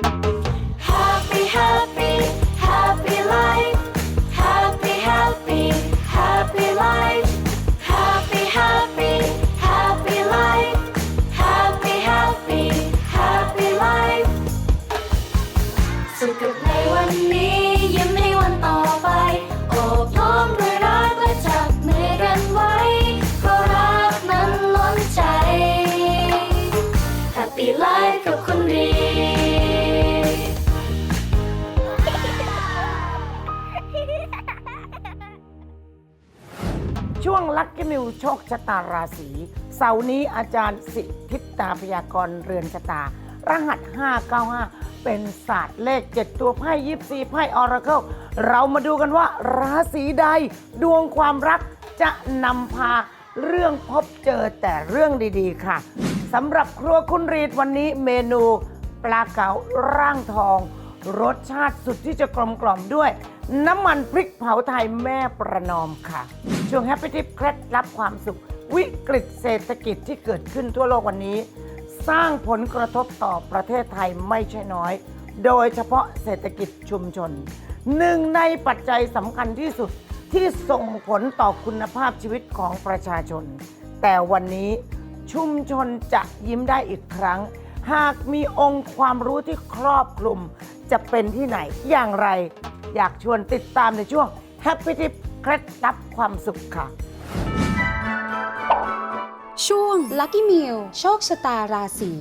Happy, ลัคกี้มิวโชคชะตาราศีเสาร์นี้อาจารย์สิทิพตาพยากรเรือนชะตา รหัส 595 เป็นศาสตร์เลข 7 ตัวไพ่ยิปซีไพ่ออราเคิลเรามาดูกันว่า ราศีใดดวงความรักจะนำพาเรื่องพบเจอแต่เรื่องดีๆ ค่ะสำหรับครัวคุณรีดวันนี้เมนูปลาเก๋าร่างทอง รสชาติสุดที่จะกลมกล่อมด้วย น้ำมันพริกเผาไทยแม่ประนอมค่ะ ช่วงแฮปปี้ทิปเคล็ดลับความสุข วิกฤตเศรษฐกิจที่เกิดขึ้นทั่วโลกวันนี้ สร้างผลกระทบต่อประเทศไทยไม่ใช่น้อย โดยเฉพาะเศรษฐกิจชุมชน หนึ่งในปัจจัยสำคัญที่สุดที่ส่งผลต่อคุณภาพชีวิตของประชาชน แต่วันนี้ชุมชนจะยิ้มได้อีกครั้ง หากมีองค์ความรู้ที่ครอบคลุม จะเป็นที่ไหนอย่างไร อยากชวนติดตามในช่วง Happy Tip เคล็ดลับความสุขค่ะ ช่วง Lucky Meal โชคชะตาราศี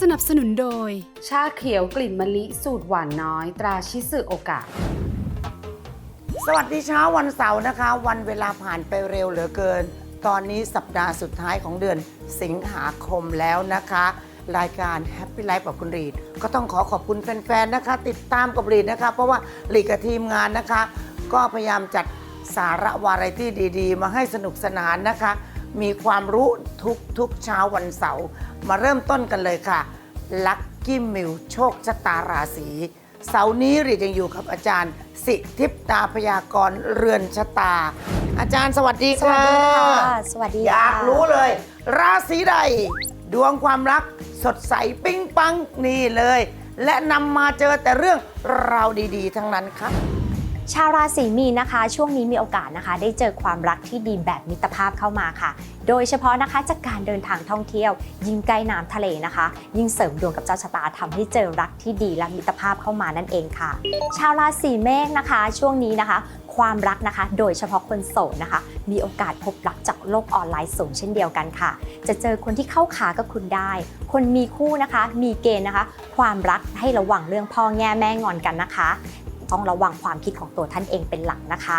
สนับสนุนโดย ชาเขียวกลิ่นมะลิสูตรหวานน้อย ตราชิสึโอกะ สวัสดีเช้าวันเสาร์นะคะ วันเวลาผ่านไปเร็วเหลือเกิน ตอนนี้สัปดาห์สุดท้ายของเดือนสิงหาคมแล้วนะคะ รายการ Happy Life กับคุณรีด ก็ต้องขอขอบคุณแฟนๆนะคะ ติดตามกับรีดนะคะ เพราะว่ารีดกับทีมงานนะคะ ก็พยายามจัดสาระวาไรตี้ดี ๆ มาให้สนุกสนานนะคะ มีความรู้ทุกทุกๆเช้าวันเสาร์มาเริ่มต้นกันเลยค่ะลัคกี้มิวโชคชะตาราศีเสาร์นี้รีดยังอยู่กับอาจารย์ สิทิพตาพยากรณ์เรือนชะตา อาจารย์สวัสดีสวัค่ะสดีค่ะ สวัสดีอยากค่ะรู้เลย ราศีใด ดวงความรัก สดใสปิ้งปังนี่เลย และนำมาเจอแต่เรื่องราวดี ๆ ทั้งนั้นครับ ชาวราศีมีนนะคะ ช่วงนี้มีโอกาสนะคะ ได้เจอความรักที่ดีแบบมิตรภาพเข้ามาค่ะ โดยเฉพาะนะคะจากการเดินทางท่องเที่ยว ยิ่งใกล้น้ำทะเลนะคะ ยิ่งเสริมดวงกับเจ้าชะตาทำให้เจอรักที่ดีและมิตรภาพเข้ามานั่นเองค่ะ ชาวราศีเมษนะคะ ช่วงนี้นะคะ ความรักนะคะ โดยเฉพาะคนโสดนะคะ มีโอกาสพบรักจากโลกออนไลน์สูงเช่นเดียวกันค่ะ จะเจอคนที่เข้าขากับคุณได้ คนมีคู่นะคะ มีเกณฑ์นะคะ ความรักให้ระวังเรื่องพ่อแง่แม่งอนกันนะคะ ต้องระวังความคิดของตัวท่านเองเป็นหลักนะคะ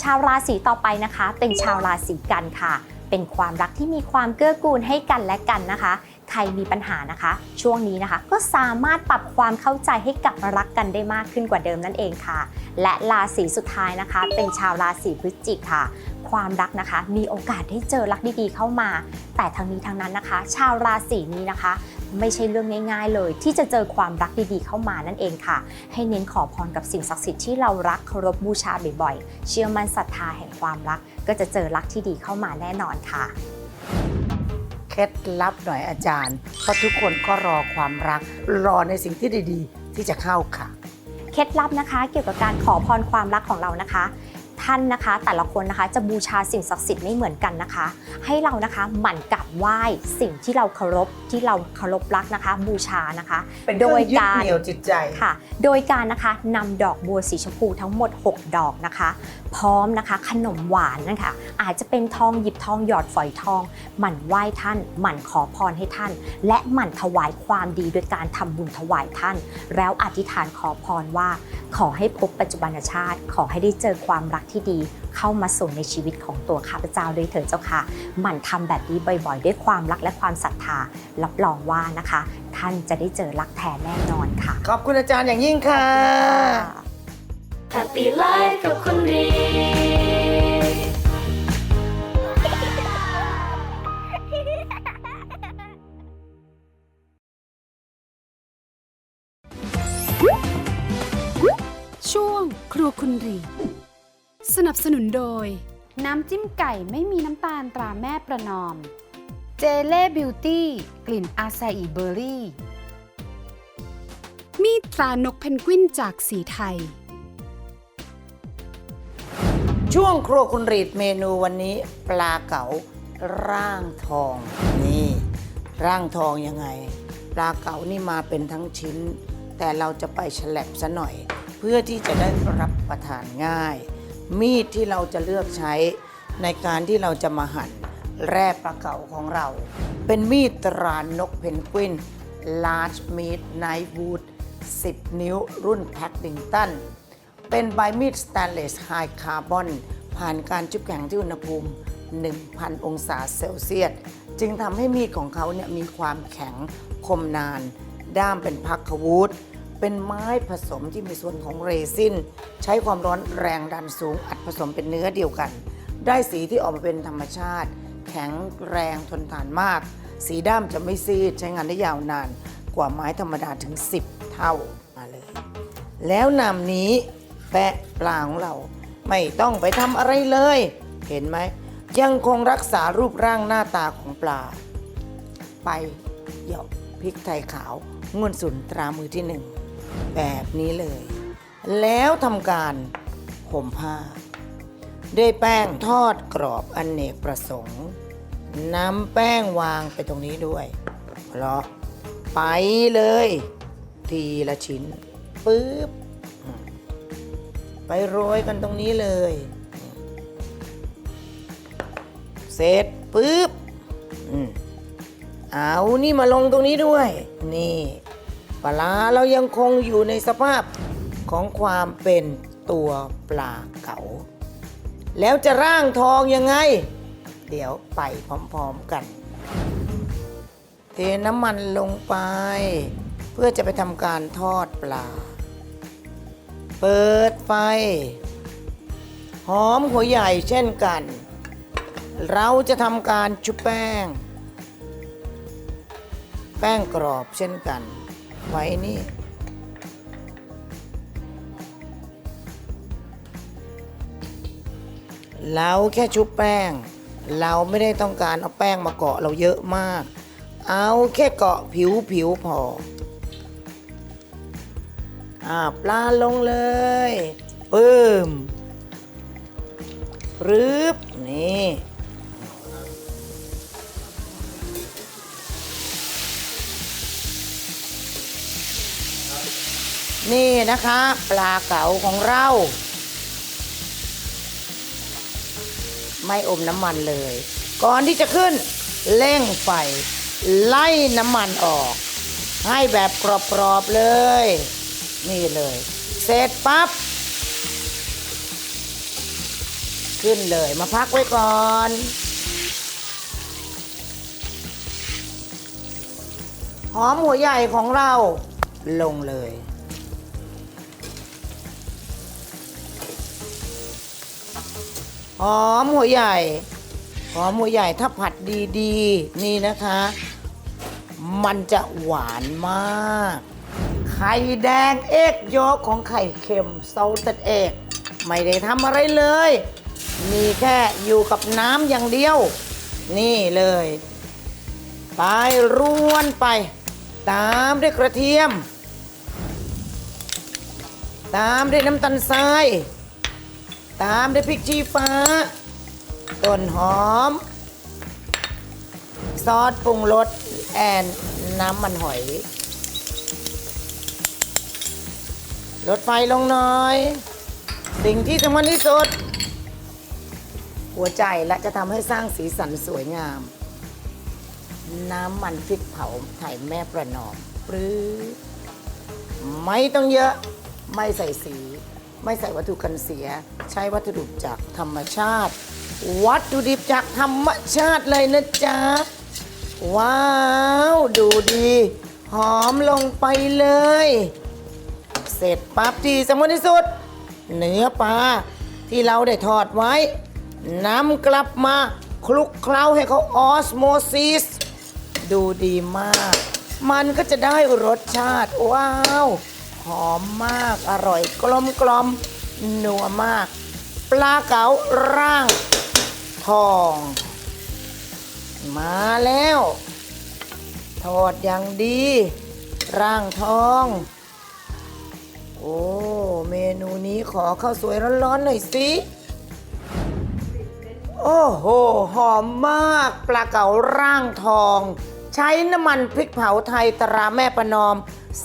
ชาวราศีต่อไปนะคะ เป็นชาวราศีกันค่ะ เป็นความรักที่มีความเกื้อกูลให้กันและกันนะคะ ใครมีปัญหานะคะ ช่วงนี้นะคะ ก็สามารถปรับความเข้าใจให้กลับมารักกันได้มากขึ้นกว่าเดิมนั่นเองค่ะ และราศีสุดท้ายนะคะ เป็นชาวราศีพฤศจิกค่ะความรักนะคะ มีโอกาสได้เจอรักดีๆเข้ามา แต่ทั้งนี้ทั้งนั้นนะคะ ชาวราศีนี้นะคะ ไม่ใช่เรื่องง่าย ๆ เลย ที่จะเจอความรักดีๆเข้ามานั่นเองค่ะ ให้เน้นขอพรกับสิ่งศักดิ์สิทธิ์ที่เรารักเคารพบูชาบ่อยๆ เชื่อมั่นศรัทธาแห่งความรัก ก็จะเจอรักที่ดีเข้ามาแน่นอนค่ะเคล็ดลับหน่อยอาจารย์ เพราะทุกคนก็รอความรัก รอในสิ่งที่ดีๆ ที่จะเข้าค่ะ เคล็ดลับนะคะ เกี่ยวกับการขอพรความรักของเรานะคะ ท่านนะคะ แต่ละคนนะคะจะบูชาสิ่งศักดิ์สิทธิ์ไม่เหมือนกันนะคะ ให้เรานะคะหมั่นกราบไหว้สิ่งที่เราเคารพที่เราเคารพรักนะคะ บูชานะคะเป็นเคโดรื่องยยึดการเหนี่ยวจิตใจค่ะ โดยการนะคะนำดอกบัวสีชมพูทั้งหมด 6 ดอกนะคะพร้อมนะคะ ขนมหวานนะคะอาจจะเป็นทองหยิบทองหยอดฝอยทอง หมั่นไหว้ท่าน หมั่นขอพรให้ท่าน และหมั่นถวายความดีโดยการทำบุญถวายท่าน แล้วอธิษฐานขอพรว่า ขอให้พบปัจจุบันชาติ ขอให้ได้เจอความรักที่ดี เข้ามาสู่ในชีวิตของตัวข้าพเจ้าด้วยเถิดเจ้าค่ะ หมั่นทำแบบนี้บ่อยๆ ด้วยความรักและความศรัทธารับรองว่านะคะ ท่านจะได้เจอรักแท้แน่นอนค่ะ ขอบคุณอาจารย์อย่างยิ่งค่ะ Happy Life กับคุณรีช่วงครัวคุณรี สนับสนุนโดย น้ำจิ้มไก่ไม่มีน้ำตาลตราแม่ประนอม เจเล่บิวตี้กลิ่นอาซาอิเบอร์รี่ มีดตรานกเพนกวินจากสีไทย ช่วงครัวคุณรีดเมนูวันนี้ปลาเก๋าร่างทองนี่ ร่างทองยังไง ปลาเก๋านี่มาเป็นทั้งชิ้น แต่เราจะไปฉลับซะหน่อย เพื่อที่จะได้รับประทานง่าย มีดที่เราจะเลือกใช้ในการที่เราจะมาหั่นแร่ปลาเก๋าของเรา เป็นมีดตรานกเพนกวิน large meat knife wood 10 นิ้วรุ่นแพคดิงตัน เป็นใบมีดสแตนเลสไฮคาร์บอนผ่านการจุบแข็งที่อุณหภูมิ 1,000 องศาเซลเซียส จึงทำให้มีดของเขาเนี่ยมีความแข็งคมนาน ด้ามเป็นพักขวูดเป็นไม้ผสมที่มีส่วนของเรซิน ใช้ความร้อนแรงดันสูงอัดผสมเป็นเนื้อเดียวกัน ได้สีที่ออกมาเป็นธรรมชาติ แข็งแรงทนทานมาก สีด้ามจะไม่ซีด ใช้งานได้ยาวนานกว่าไม้ธรรมดาถึง 10 เท่ามาเลย แล้วนำนี้ แปะปลาของเรา ไม่ต้องไปทำอะไรเลย เห็นไหม ยังคงรักษารูปร่างหน้าตาของปลา ไปเหยาะพริกไทยขาวงวนสุนตรามือที่หนึ่งแบบนี้เลย แล้วทำการห่มผ้า ด้วยแป้งทอดกรอบอนเนกประสงค์นำแป้งวางไปตรงนี้ด้วย เพราะไปเลย ทีละชิ้นปึ๊บ ไปโรยกันตรงนี้เลย เสร็จปึ๊บอืมเอานี่มาลงตรงนี้ด้วย นี่ปลาร้าเรายังคงอยู่ในสภาพของความเป็นตัวปลาเก๋าแล้วจะร่างทองยังไง เดี๋ยวไปพร้อมๆกัน เทน้ำมันลงไป เพื่อจะไปทำการทอดปลา เปิดไฟ หอมหัวใหญ่เช่นกัน เราจะทำการชุบแป้ง แป้งกรอบเช่นกัน ไว้นี่เราแค่ชุบแป้ง เราไม่ได้ต้องการเอาแป้งมาเกาะเราเยอะมาก เอาแค่เกาะผิวผิวพอ ปลาลงเลยปึ้มรึบนี่นี่นะคะ ปลาเก๋าของเรา ไม่อมน้ำมันเลย ก่อนที่จะขึ้นเร่งไฟ ไล่น้ำมันออก ให้แบบกรอบๆเลย นี่เลย เสร็จปั๊บ ขึ้นเลยมาพักไว้ก่อน หอมหัวใหญ่ของเราลงเลย หอมหัวใหญ่ หอมหัวใหญ่ถ้าผัดดี ๆ นี่นะคะ มันจะหวานมาก ไข่แดงเอกโยกของไข่เค็มเซาตัดเอก ไม่ได้ทำอะไรเลย มีแค่อยู่กับน้ำอย่างเดียว นี่เลย ไปร่วนไป ตามด้วยกระเทียม ตามด้วยน้ำตาลทราย ตามด้วยพริกชี้ฟ้า ต้นหอม ซอสปรุงรสแอนน้ำมันหอย ลดไฟลงหน่อย สิ่งที่สำคัญที่สุด หัวใจและจะทำให้สร้างสีสันสวยงาม น้ำมันพริกเผาไทยแม่ประนอมปรื้อไม่ต้องเยอะไม่ใส่สี ไม่ใส่วัตถุกันเสีย ใช้วัตถุดิบจากธรรมชาติ วัตถุดิบจากธรรมชาติเลยนะจ๊ะ ว้าว ดูดี หอมลงไปเลย เสร็จปั๊บที่สำคัญที่สุด เนื้อปลาที่เราได้ทอดไว้นำกลับมาคลุกเคล้าให้เขาออสโมซิส ดูดีมาก มันก็จะได้รสชาติ ว้าว หอมมากอร่อยกลมกลมนัวมาก ปลาเก๋าร่างทอง มาแล้ว ทอดอย่างดี ร่างทอง โอ้ เมนูนี้ขอข้าวสวยร้อนๆหน่อยสิ โอ้โห หอมมาก ปลาเก๋าร่างทอง ใช้น้ำมันพริกเผาไทยตราแม่ประนอม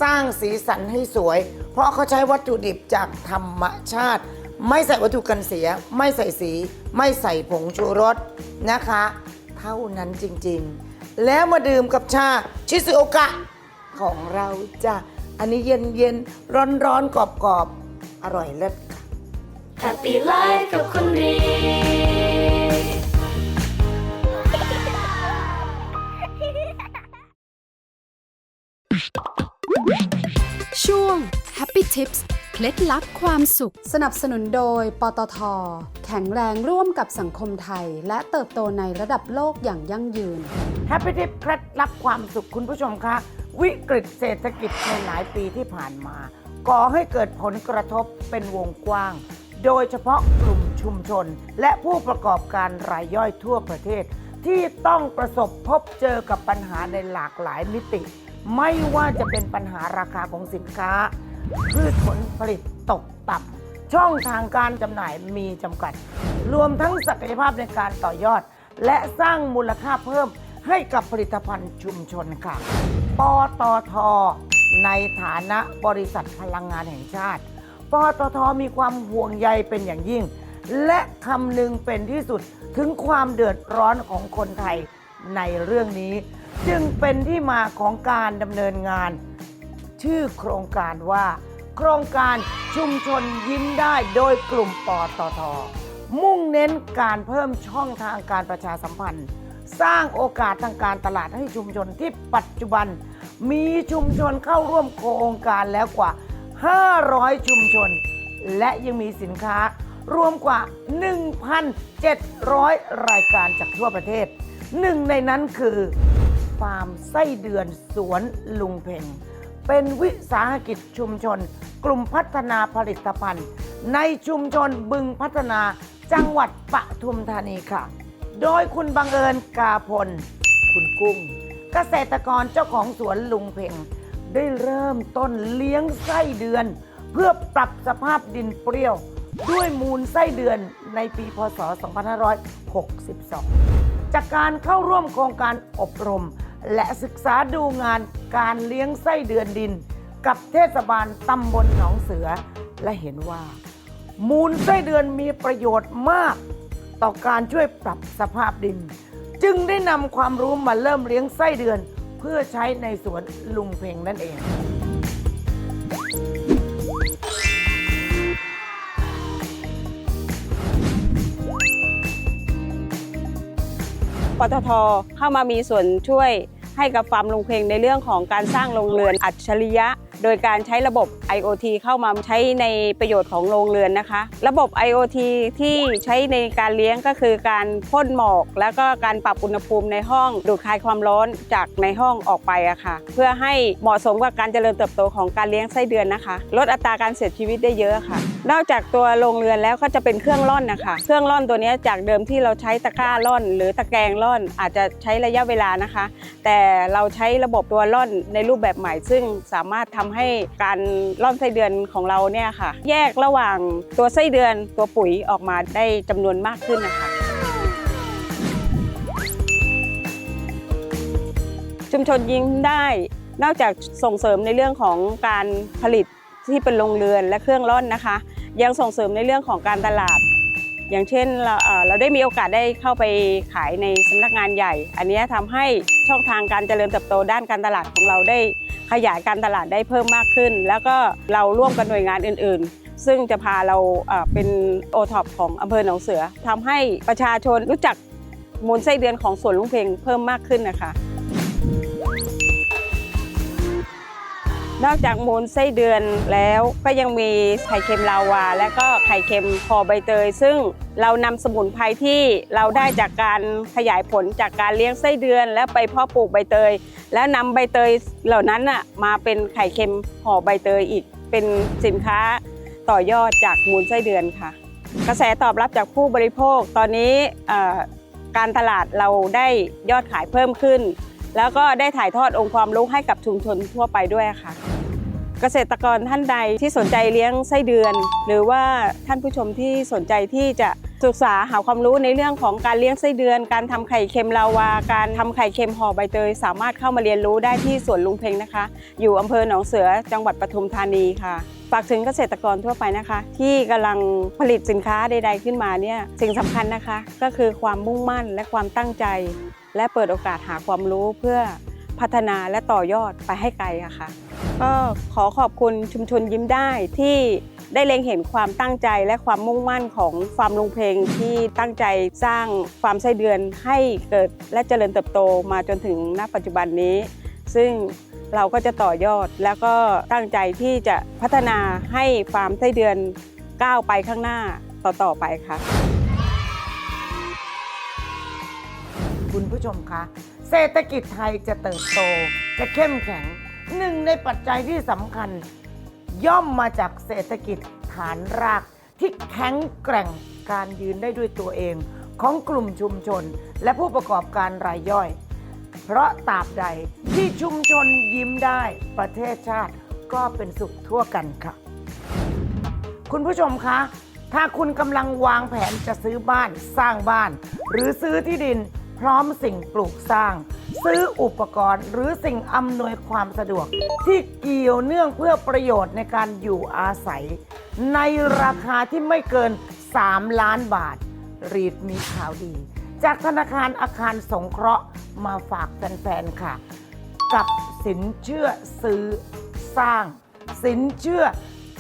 สร้างสีสันให้สวย เพราะเขาใช้วัตถุดิบจากธรรมชาติ ไม่ใส่วัตถุกันเสีย ไม่ใส่สี ไม่ใส่ผงชูรสนะคะ เท่านั้นจริงๆ แล้วมาดื่มกับชาชิซุโอกะของเราจ้ะ อันนี้เย็นเย็นร้อนร้อนๆกรอบกรอบๆอร่อยเลิศค่ะ Happy Life กับคุณรีช่วง Happy Tips เคล็ดลับความสุข สนับสนุนโดย ปตท แข็งแรงร่วมกับสังคมไทย และเติบโตในระดับโลกอย่างยั่งยืนแฮปปี้ทิปเคล็ดลับความสุขคุณผู้ชมคะ วิกฤตเศรษฐกิจในหลายปีที่ผ่านมา ก่อให้เกิดผลกระทบเป็นวงกว้าง โดยเฉพาะกลุ่มชุมชน และผู้ประกอบการรายย่อยทั่วประเทศ ที่ต้องประสบพบเจอกับปัญหาในหลากหลายมิติ ไม่ว่าจะเป็นปัญหาราคาของสินค้า พืชผลผลิตตกต่ำช่องทางการจำหน่ายมีจำกัด รวมทั้งศักยภาพในการต่อยอด และสร้างมูลค่าเพิ่ม ให้กับผลิตภัณฑ์ชุมชนค่ะ ปตท ในฐานะบริษัทพลังงานแห่งชาติ ปตทมีความห่วงใยเป็นอย่างยิ่ง และคำนึงเป็นที่สุดถึงความเดือดร้อนของคนไทยในเรื่องนี้ จึงเป็นที่มาของการดำเนินงาน ชื่อโครงการว่า โครงการชุมชนยิ้มได้โดยกลุ่มปตทมุ่งเน้นการเพิ่มช่องทางการประชาสัมพันธ์ สร้างโอกาสทางการตลาดให้ชุมชนที่ปัจจุบัน มีชุมชนเข้าร่วมโครงการแล้วกว่า 500 ชุมชน และยังมีสินค้ารวมกว่า 1,700 รายการจากทั่วประเทศ หนึ่งในนั้นคือฟาร์มไส้เดือนสวนลุงเพ่งเป็นวิสาหกิจชุมชน กลุ่มพัฒนาผลิตภัณฑ์ ในชุมชนบึงพัฒนาจังหวัดปทุมธานีค่ะ โดยคุณบังเอิญกาพล คุณกุ้ง เกษตรกรเจ้าของสวนลุงเพ่ง ได้เริ่มต้นเลี้ยงไส้เดือน เพื่อปรับสภาพดินเปรี้ยว ด้วยมูลไส้เดือนในปีพศ 2562 จากการเข้าร่วมโครงการอบรม และศึกษาดูงานการเลี้ยงไส้เดือนดิน กับเทศบาลตำบลหนองเสือ และเห็นว่า มูลไส้เดือนมีประโยชน์มาก ต่อการช่วยปรับสภาพดิน จึงได้นำความรู้มาเริ่มเลี้ยงไส้เดือน เพื่อใช้ในสวนลุงเพ่งนั่นเองปตทเข้ามามีส่วนช่วยให้กับฟาร์มลุงเพลงในเรื่องของการสร้างโรงเรือนอัจฉริยะ โดยการใช้ระบบ IoT เข้ามาใช้ในประโยชน์ของโรงเรือนนะคะ ระบบ IoT ที่ใช้ในการเลี้ยงก็คือการพ่นหมอก แล้วก็การปรับอุณหภูมิในห้องดูดคายความร้อนจากในห้องออกไปอะค่ะ เพื่อให้เหมาะสมกับการเจริญเติบโตของการเลี้ยงไส้เดือนนะคะ ลดอัตราการเสียชีวิตได้เยอะค่ะ นอกจากตัวโรงเรือนแล้วก็จะเป็นเครื่องร่อนนะคะเครื่องร่อนตัวนี้จากเดิมที่เราใช้ตะกร้าร่อน หรือตะแกรงร่อนอาจจะใช้ระยะเวลานะคะ แต่เราใช้ระบบตัวร่อนในรูปแบบใหม่ ซึ่งสามารถทำให้การร่อนไส้เดือนของเราเนี่ยค่ะ แยกระหว่างตัวไส้เดือนตัวปุ๋ยออกมาได้จำนวนมากขึ้นนะคะชุมชนยิ้มได้นอกจากส่งเสริมในเรื่องของการผลิตที่เป็นโรงเรือนและเครื่องร่อนนะคะ ยังส่งเสริมในเรื่องของการตลาด อย่างเช่นเราเราได้มีโอกาสได้เข้าไปขายในสำนักงานใหญ่ อันนี้ทำให้ช่องทางการเจริญเติบโตด้านการตลาดของเราได้ขยายการตลาดได้เพิ่มมากขึ้น แล้วก็เราร่วมกับหน่วยงานอื่นๆ ซึ่งจะพาเราเอ่อเป็นโอท็อปของอำเภอหนองเสือทำให้ประชาชนรู้จักมูลไส้เดือนของสวนลุงเพลงเพิ่มมากขึ้นนะคะ นอกจากมูลไส้เดือนแล้วก็ยังมีไข่เค็มลาวา และก็ไข่เค็มคอใบเตย ซึ่งเรานำสมุนไพรที่เราได้จากการขยายผลจากการเลี้ยงไส้เดือน และไปเพาะปลูกใบเตย แล้วนำใบเตยเหล่านั้นมาเป็นไข่เค็มห่อใบเตยอีก เป็นสินค้าต่อยอดจากมูลไส้เดือนค่ะ กระแสตอบรับจากผู้บริโภคตอนนี้การตลาดเราได้ยอดขายเพิ่มขึ้น แล้วก็ได้ถ่ายทอดองค์ความรู้ให้กับชุมชนทั่วไปด้วยค่ะ เกษตรกรท่านใดที่สนใจเลี้ยงไส้เดือน หรือว่าท่านผู้ชมที่สนใจที่จะศึกษาหาความรู้ในเรื่องของการเลี้ยงไส้เดือน การทำไข่เค็มลาวา การทำไข่เค็มห่อใบเตย สามารถเข้ามาเรียนรู้ได้ที่สวนลุงเพ็งนะคะ อยู่อำเภอหนองเสือจังหวัดปทุมธานีค่ะฝากถึงเกษตรกรทั่วไปนะคะ ที่กำลังผลิตสินค้าใด ๆ ขึ้นมาเนี่ยสิ่งสำคัญนะคะ ก็คือความมุ่งมั่นและความตั้งใจ และเปิดโอกาสหาความรู้เพื่อพัฒนาและต่อยอดไปให้ไกลอะค่ะก็ขอขอบคุณชุมชนยิ้มได้ที่ได้เล็งเห็นความตั้งใจและความมุ่งมั่นของฟาร์มลุงเพลงที่ตั้งใจสร้างฟาร์มไส้เดือนให้เกิดและเจริญเติบโตมาจนถึงณปัจจุบันนี้ ซึ่งเราก็จะต่อยอดแล้วก็ตั้งใจที่จะพัฒนาให้ฟาร์มไส้เดือนก้าวไปข้างหน้าต่อๆไปค่ะ คุณผู้ชมคะ เศรษฐกิจไทยจะเติบโต จะเข้มแข็งหนึ่งในปัจจัยที่สำคัญ ย่อมมาจากเศรษฐกิจฐานราก ที่แข็งแกร่งการยืนได้ด้วยตัวเอง ของกลุ่มชุมชน และผู้ประกอบการรายย่อย เพราะตราบใดที่ชุมชนยิ้มได้ประเทศชาติก็เป็นสุขทั่วกันค่ะ คุณผู้ชมคะ ถ้าคุณกำลังวางแผนจะซื้อบ้านสร้างบ้าน หรือซื้อที่ดิน ร้อมสิ่งปลูกสร้าง ซื้ออุปกรณ์หรือสิ่งอำนวยความสะดวก ที่เกี่ยวเนื่องเพื่อประโยชน์ในการอยู่อาศัย ในราคาที่ไม่เกิน 3 ล้านบาท รีดมีข่าวดี จากธนาคารอาคารสงเคราะห์มาฝากแฟนๆค่ะ กับสินเชื่อซื้อสร้าง สินเชื่อ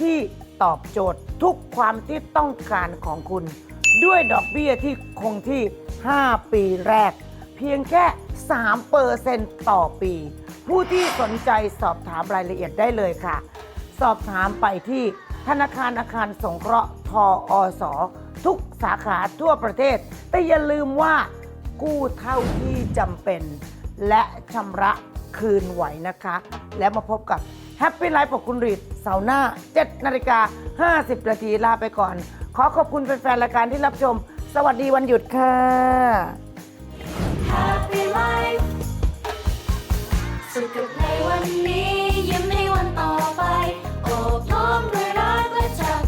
ที่ตอบโจทย์ทุกความที่ต้องการของคุณ ด้วยดอกเบี้ยที่คงที่ 5 ปีแรก เพียงแค่3เปอร์เซนต์ต่อปี ผู้ที่สนใจสอบถามรายละเอียดได้เลยค่ะ สอบถามไปที่ธนาคารอาคารสงเคราะห์ทออสทุกสาขาทั่วประเทศ แต่อย่าลืมว่ากู้เท่าที่จำเป็น และชำระคืนไหวนะคะ แล้วมาพบกับ Happy Life ของคุณรีดเสาร์หน้า 7 นาฬิกา 50 นาทีลาไปก่อน ขอขอบคุณแฟนๆรายการที่รับชม สวัสดีวันหยุดค่ะ Happy Life สุขกับในวันนี้ยิ้มให้วันต่อไป โอบล้อมด้วยรักและจับ